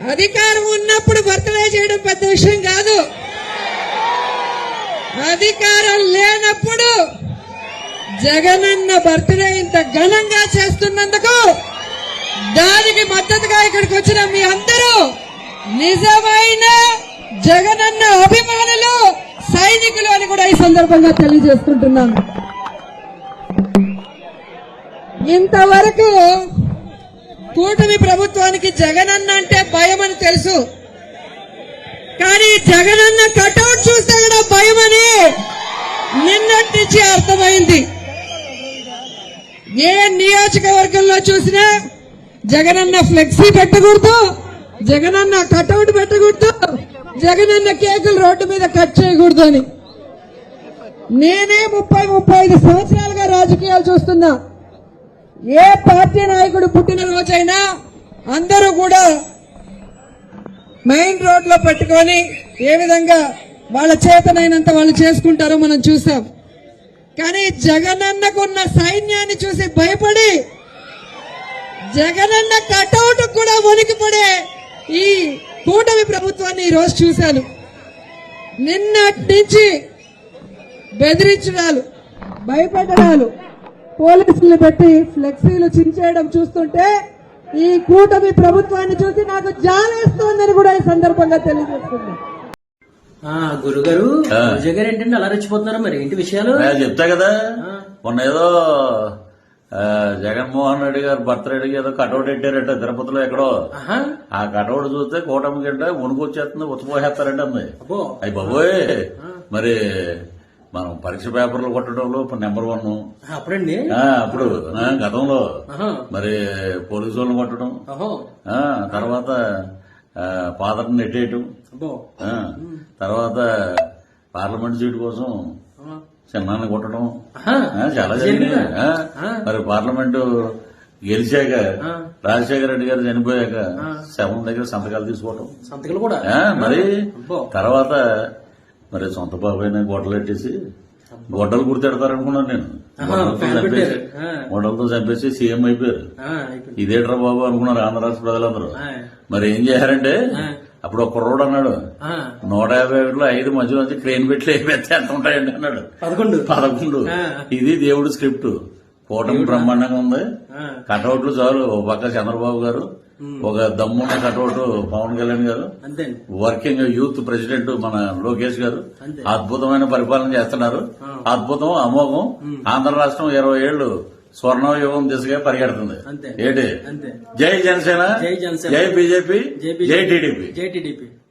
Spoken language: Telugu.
అధికారం ఉన్నప్పుడు బర్త్డే చేయడం పెద్ద విషయం కాదు. అధికారం లేనప్పుడు జగనన్న బర్త్డే ఇంత ఘనంగా చేస్తున్నందుకు దానికి మద్దతుగా ఇక్కడికి వచ్చిన మీ అందరూ నిజమైన జగనన్న అభిమానులు సైనికులు అని కూడా ఈ సందర్భంగా తెలియజేసుకుంటున్నాను. ఇంతవరకు కూటమి ప్రభుత్వానికి జగనన్న అంటే భయం అని తెలుసు. కానీ జగనన్న కటౌట్ చూస్తే కూడా భయం అని నిన్నటి నుంచి అర్థమైంది. ఏ నియోజకవర్గంలో చూసినా జగనన్న ఫ్లెక్సీ పెట్టకూడదు జగనన్న కటౌట్ పెట్టకూడదు జగనన్న కేకులు రోడ్డు మీద కట్ చేయకూడదు అని. నేనే ముప్పై ముప్పై ఐదు సంవత్సరాలుగా రాజకీయాలు చూస్తున్నా. ఏ పార్టీ నాయకుడు పుట్టినరోజైనా అందరూ కూడా మెయిన్ రోడ్లో పెట్టుకొని ఏ విధంగా వాళ్ళ చేతనైనంత వాళ్ళు చేసుకుంటారో మనం చూసాం కానీ జగనన్నకున్న సైన్యాన్ని చూసి భయపడి జగనన్న కటౌట్ కూడా వణికిపడే ఈ కూటమి ప్రభుత్వాన్ని ఈ రోజు చూశాను. నిన్నటి నుంచి బెదిరించడాలు భయపెట్టడాలు పోలీసులు పెట్టి ఫ్లెక్సీలు చించేయడం చూస్తుంటే ఈ కూటమి ప్రభుత్వాన్ని చూసి నాకు జాలేస్తోందని కూడా ఈ సందర్భంగా తెలియజేస్తుంది. ఆ గురుగారు. విజయ్ గారు ఏంటంటే అలా రెచ్చిపోతున్నారు మరి ఏంటి విషయాలు? నేను చెప్తా కదా. మొన్న ఏదో జగన్మోహన్ రెడ్డి గారు బర్త్డేకి ఏదో కటౌట్ పెట్టారట తిరుపతిలో ఎక్కడో. ఆ కటౌట్ చూస్తే కూటమి కంటే వణుకు వచ్చేస్తుంది అబ్బో. అయ్యి బాబోయ్. మరి మనం పరీక్ష పేపర్లు కొట్టడంలో నెంబర్ వన్. అప్పుడండి? అప్పుడు గతంలో. మరి పోలీసు వాళ్ళని కొట్టడం తర్వాత ఫాదర్ని నెట్టేయటం. తర్వాత పార్లమెంట్ సీటు కోసం. చిన్నాన్ని కొట్టడం. చాలా జరిగిందా? ఆ. మరి పార్లమెంటు గెలిచాక. రాజశేఖర రెడ్డి గారు చనిపోయాక. శవం దగ్గర సంతకాలు తీసుకోవటం. సంతకాలు కూడా? మరి తర్వాత మరి సొంత బాబాయ్ గొడ్డలు పెట్టేసి గొడ్డలు గుర్తెడతారనుకున్నాను నేను. గొడ్డలతో చంపేసి సీఎం అయిపోయారు. ఇదేట్రా బాబు అనుకున్నారు ఆంధ్ర రాష్ట్ర ప్రజలందరూ. మరి ఏం చేశారంటే. అప్పుడు ఒక కుర్రోడు అన్నాడు నూట యాభై ఒకటిలో ఐదు మధ్యలో వచ్చి క్రెయిన్ పెట్టి పెడితే ఎంత ఉంటాయండి అన్నాడు. పదకొండు. పదకొండు. ఇది దేవుడి స్క్రిప్ట్. కూటమి బ్రహ్మాండంగా ఉంది. కటౌట్లు చాలు. ఒక పక్క చంద్రబాబు గారు ఒక దమ్మున్న కటౌట్ పవన్ కళ్యాణ్ గారు వర్కింగ్ యూత్ ప్రెసిడెంట్ మన లోకేష్ గారు. అద్భుతమైన పరిపాలన చేస్తున్నారు. అద్భుతం అమోఘం. ఆంధ్ర రాష్ట్రం ఇరవై ఏళ్ళు స్వర్ణయుగం దిశగా పరిగెడుతుంది. ఏంటి? జై జనసేన జై జనసేన. జై బీజేపీ జై జై టీడీపీ.